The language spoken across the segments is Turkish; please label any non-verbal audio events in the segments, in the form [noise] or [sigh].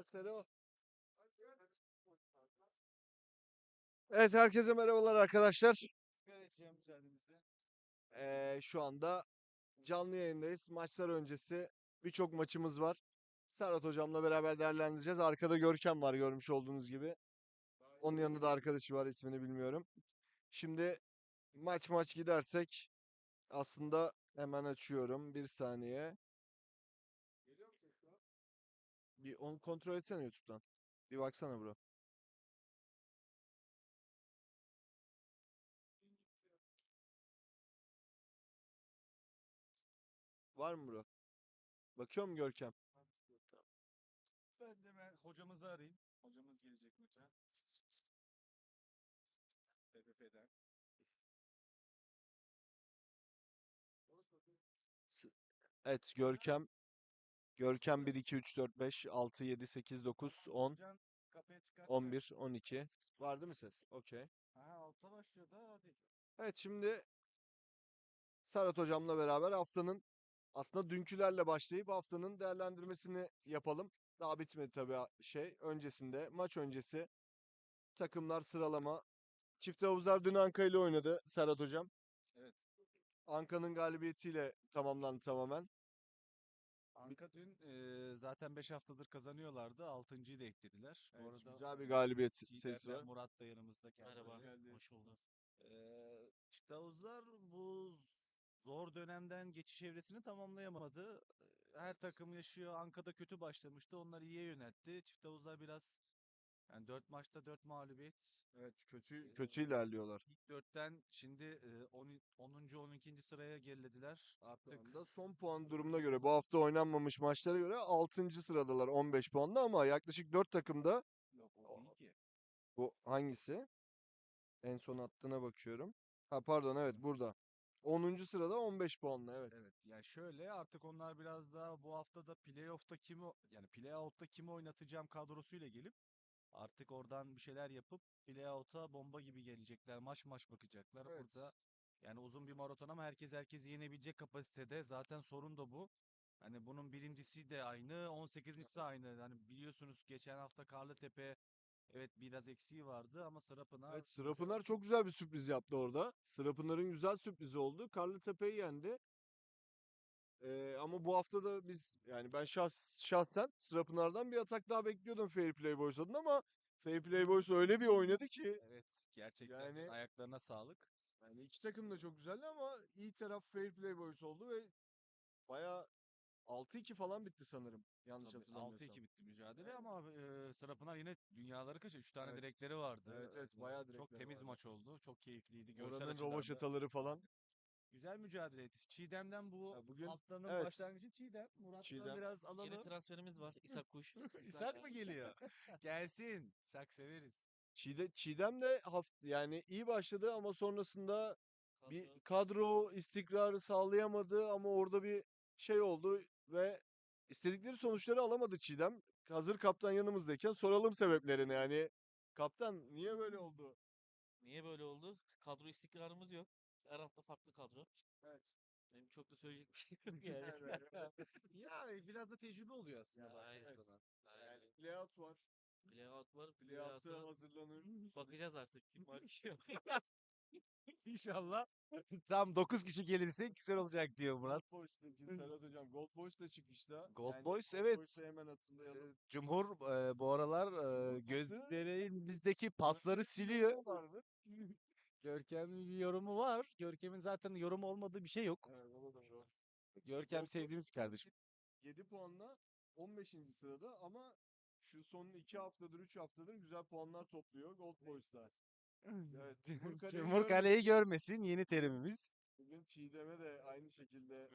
Selo. Evet herkese merhabalar arkadaşlar. Ee, şu anda canlı yayındayız. Maçlar öncesi birçok maçımız var. Serhat hocamla beraber değerlendireceğiz. Arkada Görkem var görmüş olduğunuz gibi. Onun yanında da arkadaşı var ismini bilmiyorum. Şimdi maç maç gidersek aslında hemen açıyorum. Bir saniye. Bir onu kontrol etsene YouTube'dan. Bir baksana bro. Var mı bro? Bakıyor mu Görkem? Ben de ben hocamızı arayayım. Hocamız gelecek maça. TFF'den. Evet Görkem. Görkem 1 2 3 4 5 6 7 8 9 10 Can kapıya çıkar. 11 12. Var değil mi ses? Okey. Aha altta başlıyor da hadi. Evet şimdi Serhat hocamla beraber haftanın aslında dünkülerle başlayıp haftanın değerlendirmesini yapalım. Daha bitmedi tabii ha- şey. Öncesinde maç öncesi takımlar sıralama. Çift havuzlar dün Anka ile oynadı Serhat hocam. Evet. Anka'nın galibiyetiyle tamamlandı tamamen. Anka dün eee, zaten 5 haftadır kazanıyorlardı. 6.yı da eklediler. Bu Evet, arada güzel bir galibiyet Çiğdem serisi ve var. Murat da yanımızda. Kendisi Merhaba, hoş bulduk. Eee Çift havuzlar bu zor dönemden geçiş evresini tamamlayamadı. Her takım yaşıyor. Anka'da kötü başlamıştı. Onlar iyiye yöneltti. Çift havuzlar biraz yani 4 maçta 4 mağlubiyet. Evet kötü kötü ilerliyorlar. İlk 4'ten şimdi eee, 10. 10. 12. sıraya gerilediler. Şu Artık anda son puan durumuna göre bu hafta oynanmamış maçlara göre 6. sıradalar 15 puanla ama yaklaşık 4 takımda yok O- değil ki. bu hangisi? En son attığına bakıyorum. Ha pardon evet burada. 10. sırada 15 puanla evet. Evet yani şöyle artık onlar biraz daha bu hafta da playoff'ta kimi yani playout'ta kimi oynatacağım kadrosuyla gelip artık oradan bir şeyler yapıp playout'a bomba gibi gelecekler. Maç maç bakacaklar. Evet. Burada yani uzun bir maraton ama herkes herkesi yenebilecek kapasitede. Zaten sorun da bu. Hani bunun birincisi de aynı, 18'incisi aynı. Hani biliyorsunuz geçen hafta Karlıtepe evet biraz eksiği vardı ama Sırapınar Evet Sırapınar çok güzel bir sürpriz yaptı orada. Sırapınar'ın güzel sürprizi oldu. Karlıtepe'yi yendi. Ee, ama bu hafta da biz yani ben şahs, şahsen Sırapınar'dan bir atak daha bekliyordum Fair Play Boys adına ama Fair Play Boys öyle bir oynadı ki Evet gerçekten Yani- ayaklarına sağlık. yani iki takım da çok güzeldi ama iyi taraf Fair Play Boys oldu ve bayağı 6-2 falan bitti sanırım. Yanlış Tabii, hatırlamıyorsam. 6-2 bitti mücadele ama e, Sırapınar yine dünyaları kaçırdı. 3 tane Evet. direkleri vardı. Evet, evet, bayağı Çok direkleri temiz vardı. maç oldu. Çok keyifliydi. Görsel Oranın açıdan da falan. Güzel mücadeleydi. Çiğdem'den bu Ya bugün- haftanın evet. başlangıcı Çiğdem. Murat'tan Çiğdem. biraz Yeni alalım. transferimiz var. [laughs] İshak Kuş. İshak mı geliyor? [laughs] Gelsin. İshak severiz. Çiğde, Çiğdem de haft yani iyi başladı ama sonrasında bir Kadro. kadro istikrarı sağlayamadı ama orada bir şey oldu ve istedikleri sonuçları alamadı Çiğdem. Hazır kaptan yanımızdayken soralım sebeplerini yani. Kaptan niye böyle oldu? Niye böyle oldu? Kadro istikrarımız yok. Her hafta farklı kadro. Evet. Benim çok da söyleyecek bir şey yok [laughs] yani. [laughs] ya biraz da tecrübe oluyor aslında. Ya, aynen. zaman. Aynen. Layout var. Playout var. Layout'a Playout'a hazırlanır. [laughs] bakacağız artık. Kim var kim yok. İnşallah tam 9 kişi gelirse güzel olacak diyor Murat. Gold Boys'ta için Serhat Hocam. Gold Boys da çıkışta. Gold Boys, evet. Boys'u hemen hatırlayalım. Ee, Cumhur e, bu aralar e, gözlerimizdeki pasları siliyor. Görkem'in bir yorumu var. Görkem'in zaten yorum olmadığı bir şey yok. Evet, o da doğru. Görkem sevdiğimiz bir kardeşim. 7 puanla 15. sırada ama şu son 2 haftadır 3 haftadır güzel puanlar topluyor Gold Boys'lar. Evet, [laughs] Cumhur Kale'yi Cumhur Kale'yi görmesin yeni terimimiz. Bugün Çiğdem'e de aynı şekilde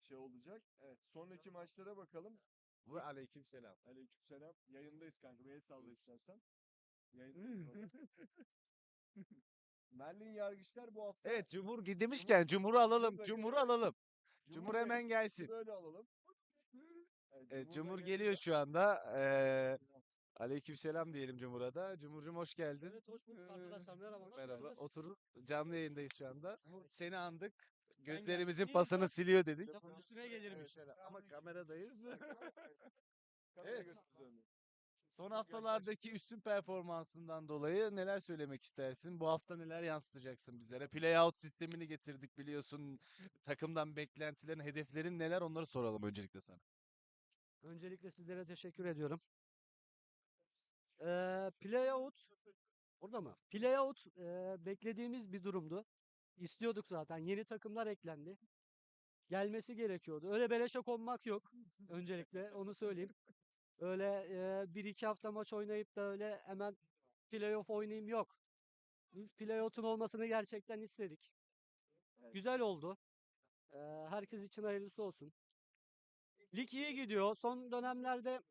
şey olacak. Evet sonraki maçlara bakalım. Ve aleykümselam. Aleykümselam. Yayındayız kanka. El salla istersen. Yayındayız. Merlin Yargıçlar bu hafta. Evet Cumhur demişken Cumhur'u alalım. Cumhur'u alalım. Cumhur hemen gelsin. Böyle alalım. Evet, Cumhur geliyor. şu anda. Ee, aleykümselam diyelim Cumhur'a da. Cumhurcum hoş geldin. Evet hoş bulduk arkadaşlar merhaba. Merhaba. nasılsınız? Otur. Canlı yayındayız şu anda. Seni andık. Gözlerimizin pasını siliyor dedik. Lafın üstüne gelirmiş. Ama kameradayız. Kamera [laughs] [laughs] Evet. Son haftalardaki üstün performansından dolayı neler söylemek istersin? Bu hafta neler yansıtacaksın bizlere? Playout sistemini getirdik biliyorsun. Takımdan beklentilerin, hedeflerin neler onları soralım öncelikle sana. Öncelikle sizlere teşekkür ediyorum. Ee, playout burada mı? Playout e, beklediğimiz bir durumdu. İstiyorduk zaten. Yeni takımlar eklendi. Gelmesi gerekiyordu. Öyle beleşe konmak yok. Öncelikle onu söyleyeyim. Öyle e, bir iki hafta maç oynayıp da öyle hemen playoff oynayayım yok. Biz playout'un olmasını gerçekten istedik. Güzel oldu. Ee, herkes için hayırlısı olsun. Lig iyi gidiyor. Son dönemlerde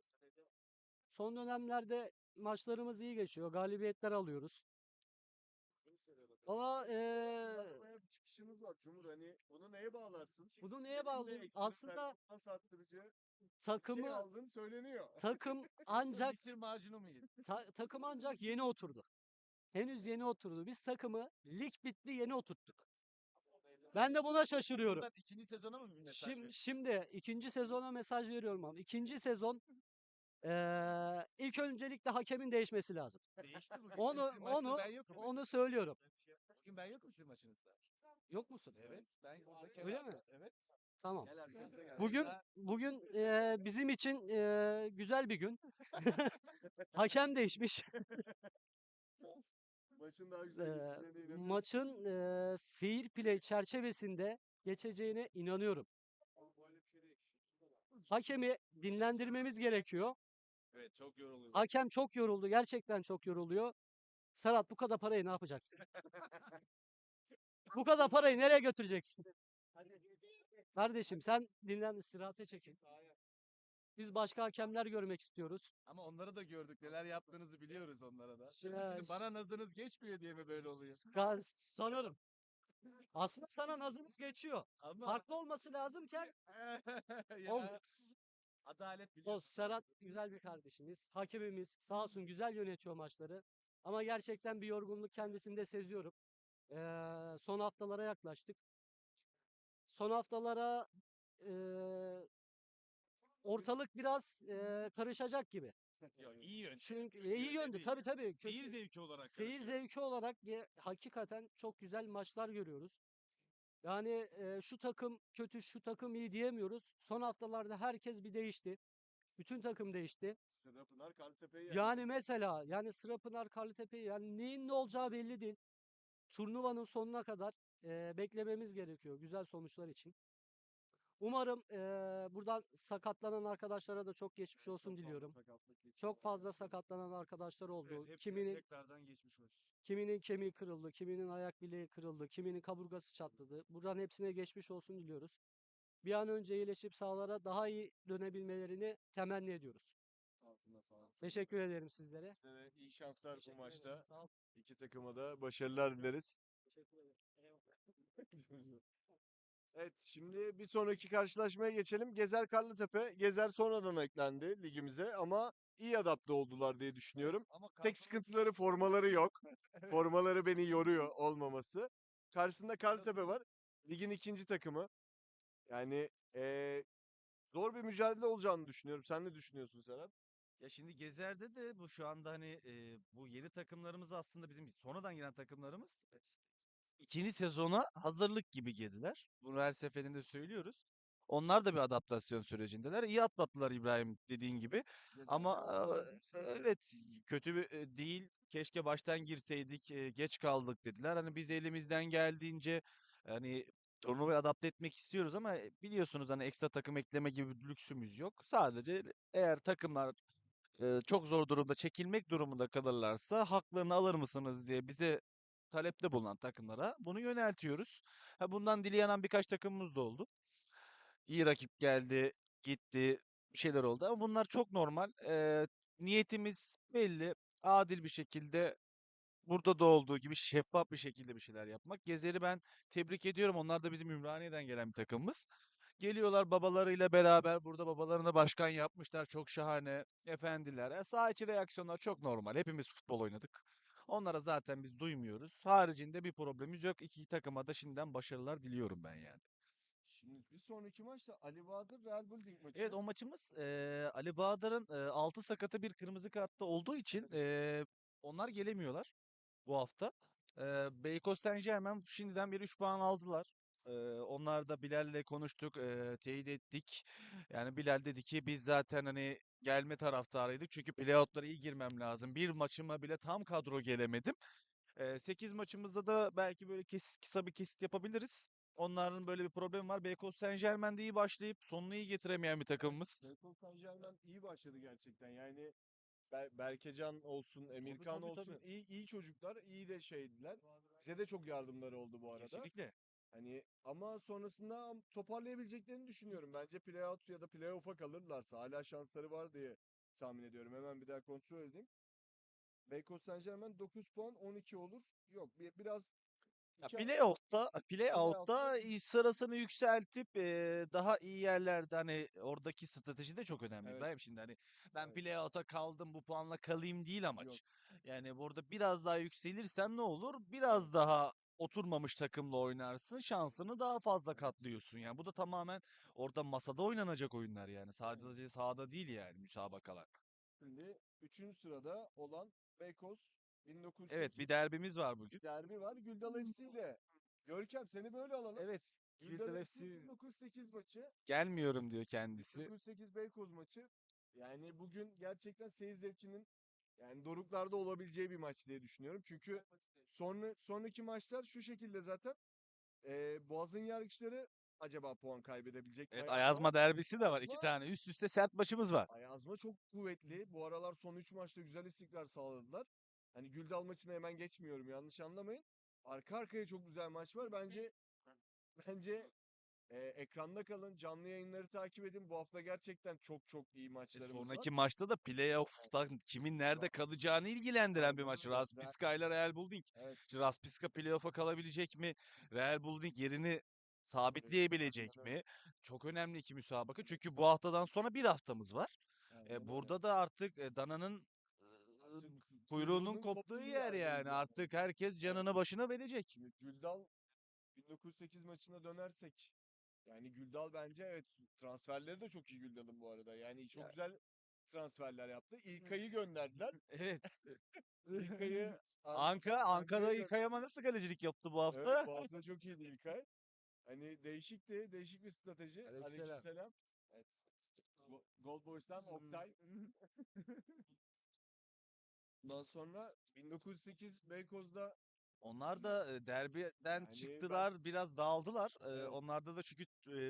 son dönemlerde maçlarımız iyi geçiyor. Galibiyetler alıyoruz. Ama eee, Çıkışınız var Cumhur. Hani bunu neye bağlarsın? bunu neye ekstra Aslında performans arttırıcı bir şey takımı aldığın söyleniyor. takım [laughs] ancak Mısır macunu mu yedin? ta- takım ancak yeni oturdu. Henüz yeni oturdu. Biz takımı lig bitti yeni oturttuk. Ben de buna şaşırıyorum. Buradan ikinci sezona mı bir mesaj Şimdi, şimdi ikinci sezona mesaj veriyorum ama ikinci sezon eee, ilk öncelikle hakemin değişmesi lazım. Değişti bugün. Onu Sizin maçta onu ben yokum onu söylüyorum. Bugün ben yokum sizin maçınızda. Yok musun? Evet. Ben orada Öyle mi? Evet. Tamam. Gel arkanıza gel. Bugün bugün [laughs] eee, bizim için eee, güzel bir gün. [laughs] Hakem değişmiş. [laughs] Maçın daha güzel geçeceğine inanıyorum. maçın eee fair play çerçevesinde geçeceğine inanıyorum. Hakemi dinlendirmemiz gerekiyor. Evet çok yoruluyorum. Hakem çok yoruldu. Gerçekten çok yoruluyor. Serhat bu kadar parayı ne yapacaksın? Bu kadar parayı nereye götüreceksin? Kardeşim sen dinlen istirahate çekin. Biz başka hakemler görmek istiyoruz. Ama onları da gördük. Neler yaptığınızı biliyoruz onlara da. Şimdi- Şimdi bana nazınız geçmiyor diye mi böyle oluyor? [laughs] Ga- Sanırım. Aslında sana nazımız geçiyor. Ama Farklı olması lazımken [laughs] ya, Olmuyor. adalet o biliyorsun. Serhat güzel bir kardeşimiz. Hakemimiz sağ olsun güzel yönetiyor maçları. Ama gerçekten bir yorgunluk kendisinde seziyorum. Ee, son haftalara yaklaştık. Son haftalara eee, ortalık biraz eee, karışacak gibi. Ya, iyi yön. Çünkü Kötü iyi yönde yönde tabii tabii. Seyir zevki olarak. Seyir karışıyor. zevki olarak ge- hakikaten çok güzel maçlar görüyoruz. Yani e, şu takım kötü, şu takım iyi diyemiyoruz. Son haftalarda herkes bir değişti. Bütün takım değişti. Sırapınar Kartepe'yi Yani mesela yani Sırapınar Karlıtepe yani neyin ne olacağı belli değil. Turnuvanın sonuna kadar e, beklememiz gerekiyor güzel sonuçlar için. Umarım e, buradan sakatlanan arkadaşlara da çok geçmiş olsun diliyorum. Çok fazla sakatlanan arkadaşlar oldu. Evet, Kiminin tekrardan geçmiş olsun. Kiminin kemiği kırıldı, kiminin ayak bileği kırıldı, kiminin kaburgası çatladı. Buradan hepsine geçmiş olsun diliyoruz. Bir an önce iyileşip sahalara daha iyi dönebilmelerini temenni ediyoruz. Teşekkür ederim sizlere. Size de iyi şanslar bu Teşekkür maçta. ederim. Sağ ol. İki takıma da başarılar dileriz. Teşekkür ederim. [laughs] Evet şimdi bir sonraki karşılaşmaya geçelim. Gezer Karlıtepe. Gezer sonradan eklendi ligimize ama iyi adapte oldular diye düşünüyorum. Ama Tek sıkıntıları formaları yok. [laughs] Formaları beni yoruyor olmaması. Karşısında Karlıtepe var. Ligin ikinci takımı. Yani eee, zor bir mücadele olacağını düşünüyorum. Sen ne düşünüyorsun Serhat? Ya şimdi Gezer'de de bu şu anda hani e, bu yeni takımlarımız aslında bizim sonradan gelen takımlarımız e, ikinci sezona hazırlık gibi girdiler. Bunu her seferinde söylüyoruz. Onlar da bir adaptasyon sürecindeler. İyi atlattılar İbrahim dediğin gibi. Ama e, evet kötü bir e, değil. Keşke baştan girseydik. e, Geç kaldık dediler. Hani biz elimizden geldiğince hani turnuvayı adapte etmek istiyoruz ama e, biliyorsunuz hani ekstra takım ekleme gibi bir lüksümüz yok. Sadece eğer takımlar e, çok zor durumda çekilmek durumunda kalırlarsa haklarını alır mısınız diye bize talepte bulunan takımlara bunu yöneltiyoruz. Ha, bundan dili yanan birkaç takımımız da oldu. İyi rakip geldi, gitti, şeyler oldu ama bunlar çok normal. Eee, niyetimiz belli, adil bir şekilde burada da olduğu gibi şeffaf bir şekilde bir şeyler yapmak. Gezer'i ben tebrik ediyorum. Onlar da bizim Ümraniye'den gelen bir takımımız. Geliyorlar babalarıyla beraber. Burada babalarını başkan yapmışlar. Çok şahane. Efendiler. E, saha içi reaksiyonlar çok normal. Hepimiz futbol oynadık. Onlara zaten biz duymuyoruz. Haricinde bir problemimiz yok. İki takıma da şimdiden başarılar diliyorum ben yani. Şimdi bir sonraki maç da Ali Bahadır Real Building maçı. Evet o maçımız eee, Ali Bahadır'ın eee, altı sakatı bir kırmızı kartta olduğu için eee, onlar gelemiyorlar bu hafta. Eee Beykoz Saint-Germain şimdiden bir 3 puan aldılar. Eee, onlar da Bilal'le konuştuk, eee, teyit ettik. Yani Bilal dedi ki biz zaten hani gelme taraftarıydık çünkü playout'lara iyi girmem lazım. Bir maçıma bile tam kadro gelemedim. 8 maçımızda da belki böyle kesit, kısa bir kesit yapabiliriz. Onların böyle bir problemi var. Beykoz Saint-Germain'de iyi başlayıp sonunu iyi getiremeyen bir takımımız. Beykoz Saint-Germain iyi başladı gerçekten. Yani Ber- Berkecan olsun, Emirkan tabii, olsun tabii. iyi iyi çocuklar, iyi de şeydiler. Bize de çok yardımları oldu bu arada. Kesinlikle. Hani ama sonrasında toparlayabileceklerini düşünüyorum. Bence playout ya da playoff'a kalırlarsa hala şansları var diye tahmin ediyorum. Hemen bir daha kontrol edeyim. Beykoz Saint-Germain 9 puan 12 olur. Yok bir, biraz Ya Playout'ta- iyi sırasını yükseltip eee, daha iyi yerlerde hani oradaki strateji de çok önemli. Evet. İbrahim şimdi hani ben Evet. playout'a kaldım bu puanla kalayım değil amaç. Yok. Yani burada biraz daha yükselirsen ne olur? Biraz daha oturmamış takımla oynarsın. Şansını daha fazla katlıyorsun. Yani bu da tamamen orada masada oynanacak oyunlar yani. Sadece sahada değil yani müsabakalar. Şimdi 3. sırada olan Beykoz 1908 Evet bir derbimiz var bugün. derbi var. Güldal FC ile. Görkem seni böyle alalım. Evet. Güldal Güldal FC FC 1908 maçı. gelmiyorum diyor kendisi. 908 Beykoz maçı. Yani bugün gerçekten seyir zevkinin yani doruklarda olabileceği bir maç diye düşünüyorum. Çünkü sonra sonraki maçlar şu şekilde zaten. Ee, Boğaz'ın yargıçları acaba puan kaybedebilecek mi? Evet Ayazma? Derbisi de var. iki tane üst üste sert maçımız var. Ayazma çok kuvvetli. Bu aralar son 3 maçta güzel istikrar sağladılar. Hani Güldal maçına hemen geçmiyorum yanlış anlamayın. Arka arkaya çok güzel maç var. Bence bence e, ekranda kalın, canlı yayınları takip edin. Bu hafta gerçekten çok çok iyi E, maçlarımız sonraki var. maçta da playoff'ta kimin nerede kalacağını ilgilendiren bir Aynen maç. Raspiska ile Real Building. Evet. Raspiska playoff'a kalabilecek mi? Real Building yerini sabitleyebilecek Aynen mi? Çok önemli iki müsabaka. Çünkü bu haftadan sonra bir haftamız var. aynen E, öyle. burada da artık e, dananın e, Artık kuyruğunun koptuğu yer yani. yerdeyiz Artık herkes canını başına verecek. Güldal 1908 maçına dönersek yani Güldal bence evet transferleri de çok iyi Güldal'ın bu arada. Yani çok Ya- güzel transferler yaptı. İlkay'ı gönderdiler. [laughs] Evet. [laughs] İlkay'ı An- Anka, Ankara gö- İlkay'a nasıl kalecilik yaptı bu hafta? Evet, bu [laughs] hafta çok iyiydi İlkay. Hani değişikti, değişik bir strateji. Aleykümselam. Aleykümselam. Evet. Go- Gold Boys'tan Oktay. Ondan sonra 1908 Beykoz'da Onlar da derbiden Yani ben- çıktılar, biraz dağıldılar. Evet. onlarda da çünkü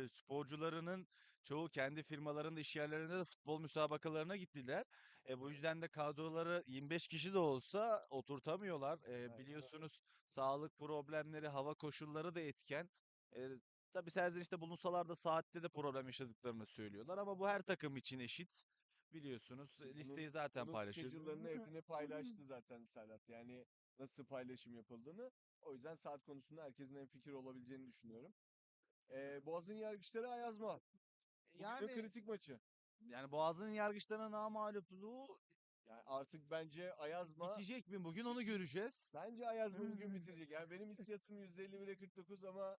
sporcularının çoğu kendi firmalarında, iş yerlerinde de futbol müsabakalarına gittiler. E, bu yüzden de kadroları 25 kişi de olsa oturtamıyorlar. E, Evet. biliyorsunuz sağlık problemleri, hava koşulları da etken. E, tabii serzenişte bulunsalar da saatte de problem yaşadıklarını söylüyorlar ama bu her takım için eşit. Biliyorsunuz Bunun- listeyi zaten Bunun paylaşıyor. schedule'larını hepini paylaştı zaten Serhat. Yani nasıl paylaşım yapıldığını. O yüzden saat konusunda herkesin en fikir olabileceğini düşünüyorum. Ee, Boğaz'ın yargıçları Ayazma. Bugün de Yani kritik maçı. yani Boğaz'ın yargıçlarına namağlupliği Yani artık bence Ayazma bitecek mi bugün onu göreceğiz. bence Ayazma bugün [laughs] bitirecek. Yani benim hissiyatım %51'e 49 ama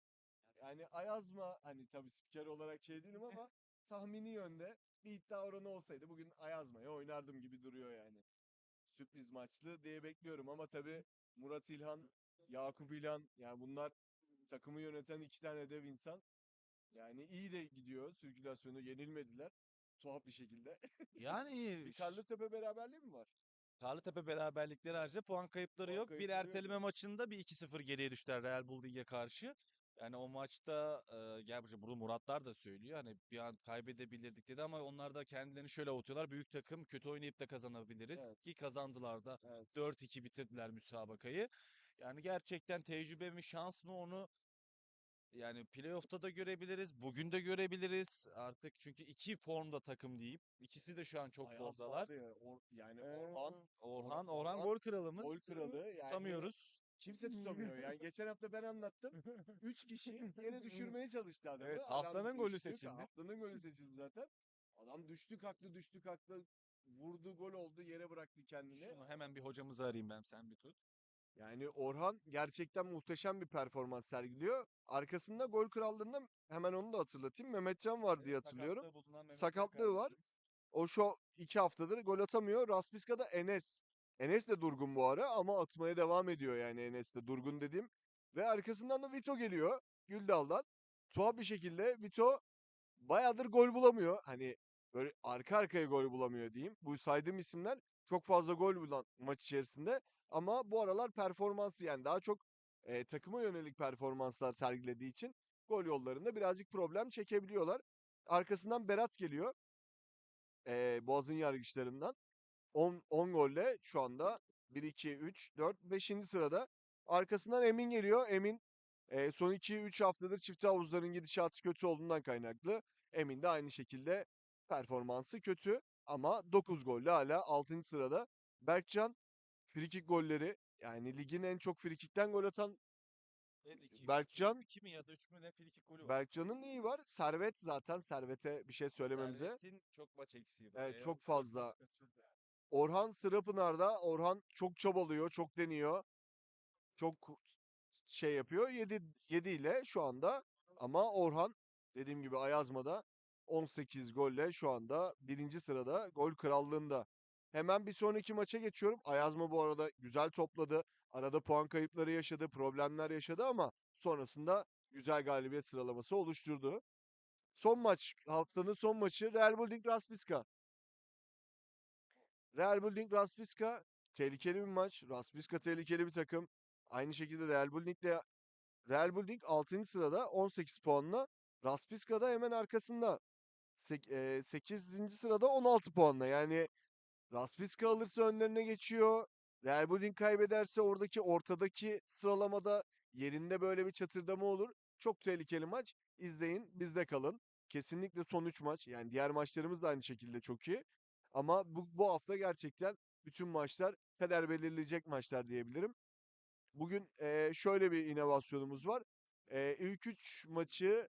yani Ayazma hani tabii spiker olarak şey değilim ama [laughs] tahmini yönde bir iddia oranı olsaydı bugün Ayazma'ya oynardım gibi duruyor yani. Sürpriz maçlı diye bekliyorum ama tabii Murat İlhan, Yakup İlhan yani bunlar takımı yöneten iki tane dev insan. Yani iyi de gidiyor sirkülasyonu yenilmediler. Tuhaf bir şekilde. Yani [laughs] Bir Karlıtepe beraberliği mi var? Karlıtepe beraberlikleri haricinde puan kayıpları Puan yok. Bir kayıpları yok. erteleme maçında bir 2-0 geriye düştüler Real Building'e karşı. Yani o maçta e, gerçi bunu Muratlar da söylüyor. Hani bir an kaybedebilirdik dedi ama onlar da kendilerini şöyle avutuyorlar. Büyük takım kötü oynayıp da kazanabiliriz. Evet. Ki kazandılar da. Evet. 4-2 bitirdiler müsabakayı. Yani gerçekten tecrübe mi şans mı onu yani playoff'ta da görebiliriz. Bugün de görebiliriz. Artık çünkü iki formda takım diyeyim. İkisi de şu an çok Ayazma formdalar. abi, or- yani Ee, Orhan Orhan, Orhan Orhan gol kralımız. gol kralı. Yani Tutamıyoruz. Kimse tutamıyor. [laughs] Yani geçen hafta ben anlattım. Üç kişi yere düşürmeye çalıştı adamı. Evet, Adam haftanın golü düştü, seçildi. Haftanın golü seçildi zaten. Adam düştü kalktı düştü kalktı. Vurdu gol oldu yere bıraktı kendini. Şunu hemen bir hocamızı arayayım ben sen bir tut. Yani Orhan gerçekten muhteşem bir performans sergiliyor. Arkasında gol krallığında hemen onu da hatırlatayım. Mehmetcan var diye hatırlıyorum. Sakatlığı Sakatlığı var. O şu iki haftadır gol atamıyor. Raspiska'da Enes. Enes de durgun bu ara ama atmaya devam ediyor yani Enes de durgun dediğim. Ve arkasından da Vito geliyor Güldal'dan. Tuhaf bir şekilde Vito bayağıdır gol bulamıyor. Hani böyle arka arkaya gol bulamıyor diyeyim. Bu saydığım isimler çok fazla gol bulan maç içerisinde. Ama bu aralar performansı yani daha çok e, takıma yönelik performanslar sergilediği için gol yollarında birazcık problem çekebiliyorlar. Arkasından Berat geliyor. E, Boğaz'ın yargıçlarından. 10, 10 golle şu anda 1, 2, 3, 4, 5. sırada. Arkasından Emin geliyor. Emin e, son 2-3 haftadır çift havuzların gidişatı kötü olduğundan kaynaklı. Emin de aynı şekilde performansı kötü ama 9 golle hala 6. sırada. Berkcan frikik golleri yani ligin en çok frikikten gol atan Evet, iki- Berkcan- iki mi ya da üç mü ne frikik golü var. Berkcan'ın iyi var. Servet zaten Servet'e bir şey söylememize. Servet'in çok maç eksiği var. Evet, çok fazla. Orhan Sırapınar'da Orhan çok çabalıyor, çok deniyor. Çok şey yapıyor. 7 7 ile şu anda ama Orhan dediğim gibi Ayazma'da 18 golle şu anda birinci sırada gol krallığında. Hemen bir sonraki maça geçiyorum. Ayazma bu arada güzel topladı. Arada puan kayıpları yaşadı, problemler yaşadı ama sonrasında güzel galibiyet sıralaması oluşturdu. Son maç, haftanın son maçı Real Building Raspiska. Real Building Raspiska tehlikeli bir maç. Raspiska tehlikeli bir takım. Aynı şekilde Real Building'le Real Building 6. sırada 18 puanla. Raspiska da hemen arkasında. 8. sırada 16 puanla. Yani Raspiska alırsa önlerine geçiyor. Real Building kaybederse oradaki ortadaki sıralamada yerinde böyle bir çatırdama olur. Çok tehlikeli maç. İzleyin, bizde kalın. Kesinlikle son 3 maç. Yani diğer maçlarımız da aynı şekilde çok iyi. Ama bu, bu hafta gerçekten bütün maçlar kader belirleyecek maçlar diyebilirim. Bugün eee, şöyle bir inovasyonumuz var. Eee ilk 3 maçı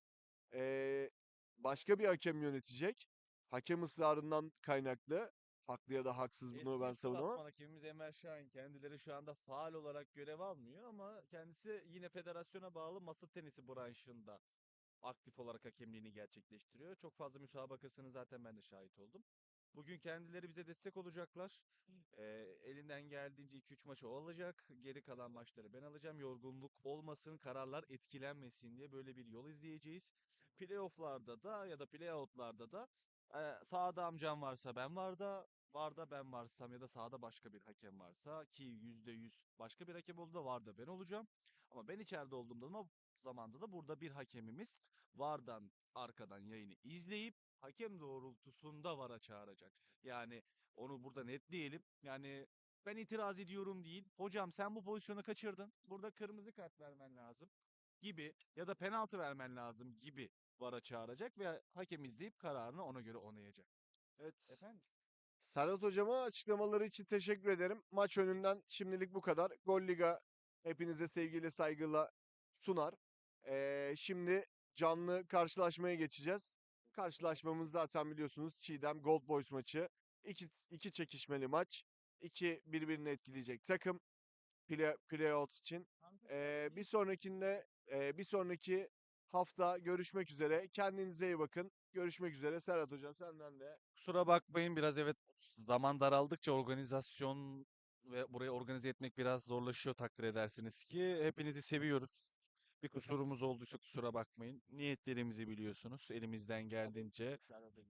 eee, başka bir hakem yönetecek. Hakem ısrarından kaynaklı. Haklı ya da haksız bunu Eski ben savunamam. klasman hakemimiz Enver Şahin kendileri şu anda faal olarak görev almıyor ama kendisi yine federasyona bağlı masa tenisi branşında aktif olarak hakemliğini gerçekleştiriyor. Çok fazla müsabakasını zaten ben de şahit oldum. Bugün kendileri bize destek olacaklar. Ee, elinden geldiğince 2-3 maçı o alacak. Geri kalan maçları ben alacağım. Yorgunluk olmasın, kararlar etkilenmesin diye böyle bir yol izleyeceğiz. Playoff'larda da ya da playout'larda da e, sağda amcam varsa ben var da var da ben varsam ya da sahada başka bir hakem varsa ki yüzde yüz başka bir hakem olduğunda var da ben olacağım. Ama ben içeride olduğumda ama zamanda da burada bir hakemimiz vardan arkadan yayını izleyip hakem doğrultusunda vara çağıracak. Yani onu burada netleyelim. Yani ben itiraz ediyorum değil. Hocam sen bu pozisyonu kaçırdın. Burada kırmızı kart vermen lazım gibi ya da penaltı vermen lazım gibi vara çağıracak ve hakem izleyip kararını ona göre onayacak. Evet. Efendim? Serhat hocama açıklamaları için teşekkür ederim. Maç önünden şimdilik bu kadar. Gol Liga hepinize sevgiyle saygıyla sunar. Ee, şimdi canlı karşılaşmaya geçeceğiz. Karşılaşmamız zaten biliyorsunuz Çiğdem Gold Boys maçı. İki, iki çekişmeli maç. İki birbirini etkileyecek takım. Play, playout için. Ee, bir sonrakinde e, bir sonraki hafta görüşmek üzere. Kendinize iyi bakın. Görüşmek üzere. Serhat hocam senden de Kusura bakmayın biraz evet zaman daraldıkça organizasyon ve burayı organize etmek biraz zorlaşıyor takdir edersiniz ki. Hepinizi seviyoruz. Bir kusurumuz olduysa kusura bakmayın. Niyetlerimizi biliyorsunuz elimizden geldiğince.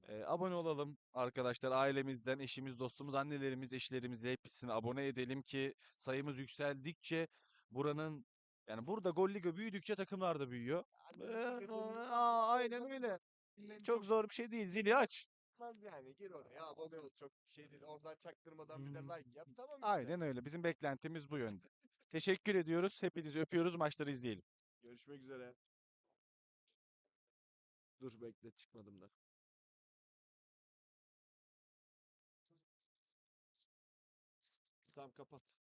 Ee, abone olalım arkadaşlar ailemizden, eşimiz, dostumuz, annelerimiz, eşlerimizi hepsini abone edelim ki sayımız yükseldikçe buranın yani burada Gol Liga büyüdükçe takımlar da büyüyor. Ee, aa, aynen öyle. Çok zor bir şey değil. Zili aç. Olmaz yani gir oraya abone ol çok şey değil oradan çaktırmadan bir de like yap tamam işte. Aynen öyle. Bizim beklentimiz bu yönde. Teşekkür ediyoruz. Hepinizi öpüyoruz. Maçları izleyelim. Görüşmek üzere. Dur bekle çıkmadım da. Tamam kapat.